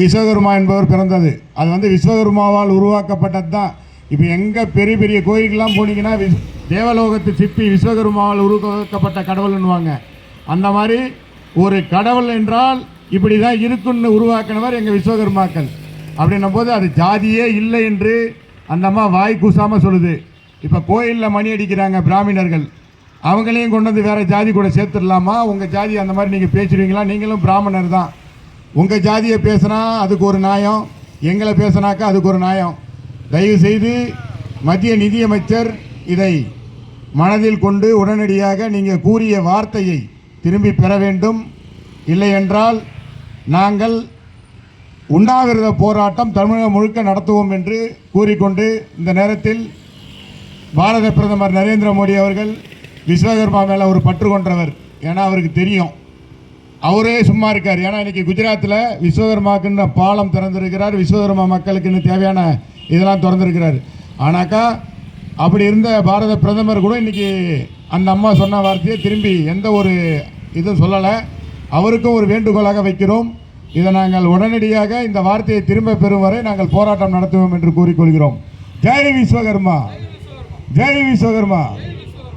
விஸ்வகர்மா என்பவர் பிறந்தது. அது வந்து விஸ்வகர்மாவால் உருவாக்கப்பட்டது தான் இப்போ எங்கே பெரிய பெரிய கோயிலுக்கெல்லாம் போனீங்கன்னா விஸ் தேவலோகத்து சிப்பி விஸ்வகர்மாவால் உருவாக்கப்பட்ட கடவுள்னுவாங்க அந்த மாதிரி ஒரு கடவுள் என்றால் இப்படி தான் இருக்குன்னு உருவாக்கினவர் எங்கள் விஸ்வகர்மாக்கள். அப்படின்னும் போது அது ஜாதியே இல்லை என்று அந்த அம்மா வாய் கூசாமல் சொல்லுது. இப்போ கோயிலில் மணி அடிக்கிறாங்க பிராமணர்கள் அவங்களையும் கொண்டு வந்து வேறு ஜாதி கூட சேர்த்துடலாமா? உங்கள் ஜாதி அந்த மாதிரி நீங்கள் பேசுவீங்களா நீங்களும் பிராமணர் தான் உங்கள் ஜாதியை பேசுனா அதுக்கு ஒரு நியாயம் எங்களை பேசுனாக்கா அதுக்கு ஒரு நியாயம். தயவு செய்து மத்திய நிதியமைச்சர் இதை மனதில் கொண்டு உடனடியாக நீங்கள் கூறிய வார்த்தையை திரும்பி பெற வேண்டும். இல்லை என்றால் நாங்கள் உண்ணாவிரத போராட்டம் தமிழகம் முழுக்க நடத்துவோம் என்று கூறிக்கொண்டு இந்த நேரத்தில் பாரத பிரதமர் நரேந்திர மோடி அவர்கள் விஸ்வகர்மா மேலே ஒரு பற்று கொண்டவர் ஏன்னா அவருக்கு தெரியும். அவரே சும்மா இருக்கார். ஏன்னா இன்னைக்கு குஜராத்தில் விஸ்வகர்மாக்குன்னு பாலம் திறந்திருக்கிறார். விஸ்வகர்மா மக்களுக்குன்னு தேவையான இதெல்லாம் திறந்திருக்கிறார். ஆனாக்கா அப்படி இருந்த பாரத பிரதமர் கூட இன்னைக்கு அந்த அம்மா சொன்ன வார்த்தையை திரும்பி எந்த ஒரு இதுவும் சொல்லலை. அவருக்கும் ஒரு வேண்டுகோளாக வைக்கிறோம். இதை நாங்கள் உடனடியாக இந்த வார்த்தையை திரும்ப பெறும் வரை நாங்கள் போராட்டம் நடத்துவோம் என்று கூறிக்கொள்கிறோம். ஜெய் விஸ்வகர்மா. ஜெய் விஸ்வகர்மா.